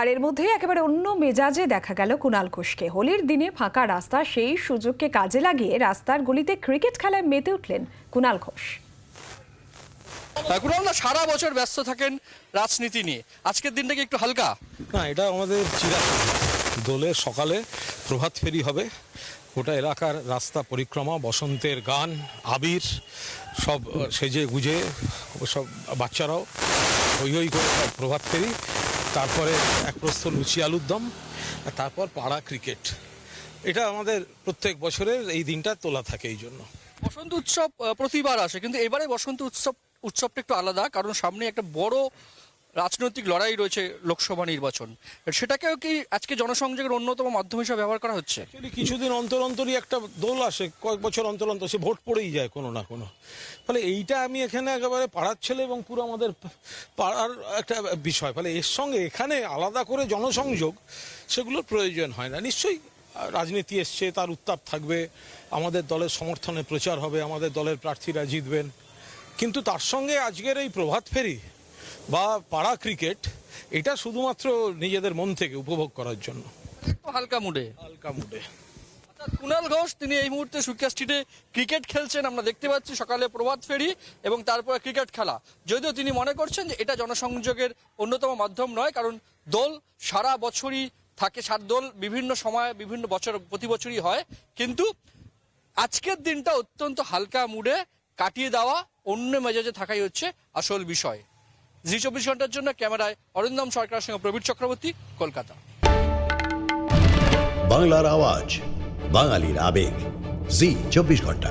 আর এর মধ্যেই একেবারে অন্য মেজাজে দেখা গেল কুণাল ঘোষকে। হোলির দিনে ফাঁকা রাস্তা সেই সুযোগকে কাজে লাগিয়ে রাস্তার গলিতে ক্রিকেট খেলায় মেতে উঠলেন কুণাল ঘোষ। কুণাল না সারা বছর ব্যস্ত থাকেন রাজনীতি নিয়ে। আজকের দিনটা কি একটু হালকা? না এটা আমাদের চিরাচরিত দোলের সকালে প্রভাত ফেরি হবে। গোটা এলাকার রাস্তা পরিক্রমা বসন্তের গান আবির সব সেজে গুজে সব বাচ্চারাও হই হই করে প্রভাত ফেরি। তারপরে এক প্রস্থ লুচি আলুর দম, আর তারপর পাড়া ক্রিকেট এটা আমাদের প্রত্যেক বছরের এই দিনটা তোলা থাকে এই জন্য। বসন্ত উৎসব প্রতিবার আসে, কিন্তু এবারে বসন্ত উৎসব, উৎসবটা একটু আলাদা, কারণ সামনে একটা বড় রাজনৈতিক লড়াই রয়েছে লোকসভা নির্বাচন। সেটাকেও কি আজকে জনসংযোগের অন্যতম মাধ্যম হিসেবে ব্যবহার করা হচ্ছে? কিছুদিন অন্তর অন্তরই একটা দোল আসে, কয়েক বছর অন্তর অন্তর সে ভোট পড়েই যায় কোনো না কোনো। ফলে এইটা আমি এখানে একেবারে পাড়ার ছেলে এবং পুরো আমাদের পাড়ার একটা বিষয়। ফলে এর সঙ্গে এখানে আলাদা করে জনসংযোগ, সেগুলোর প্রয়োজন হয় না। নিশ্চয়ই রাজনীতি এসছে, তার উত্তাপ থাকবে, আমাদের দলের সমর্থনে প্রচার হবে, আমাদের দলের প্রার্থীরা জিতবেন। কিন্তু তার সঙ্গে আজকের এই প্রভাত ফেরি বা পাড়া ক্রিকেট এটা শুধুমাত্র নিজেদের মন থেকে উপভোগ করার জন্য। হালকা মুডে হালকা মুডে অর্থাৎ কুণাল ঘোষ তিনি এই মুহূর্তে সুকিয়া স্ট্রিটে ক্রিকেট খেলছেন আমরা দেখতে পাচ্ছি সকালে প্রভাত ফেরি এবং তারপরে ক্রিকেট খেলা। যদিও তিনি মনে করছেন যে এটা জনসংযোগের অন্যতম মাধ্যম নয় কারণ দোল সারা বছরই থাকে সার দোল বিভিন্ন সময় বিভিন্ন বছর প্রতি বছরই হয়। কিন্তু আজকের দিনটা অত্যন্ত হালকা মুডে কাটিয়ে দেওয়া অন্য মেজাজে থাকাই হচ্ছে আসল বিষয়। জি চব্বিশ ঘণ্টার জন্য ক্যামেরায় অরিন্দম সরকারের সঙ্গে প্রবীর চক্রবর্তী, কলকাতা। বাংলার আওয়াজ, বাঙালির আবেগ। জি চব্বিশ ঘণ্টা।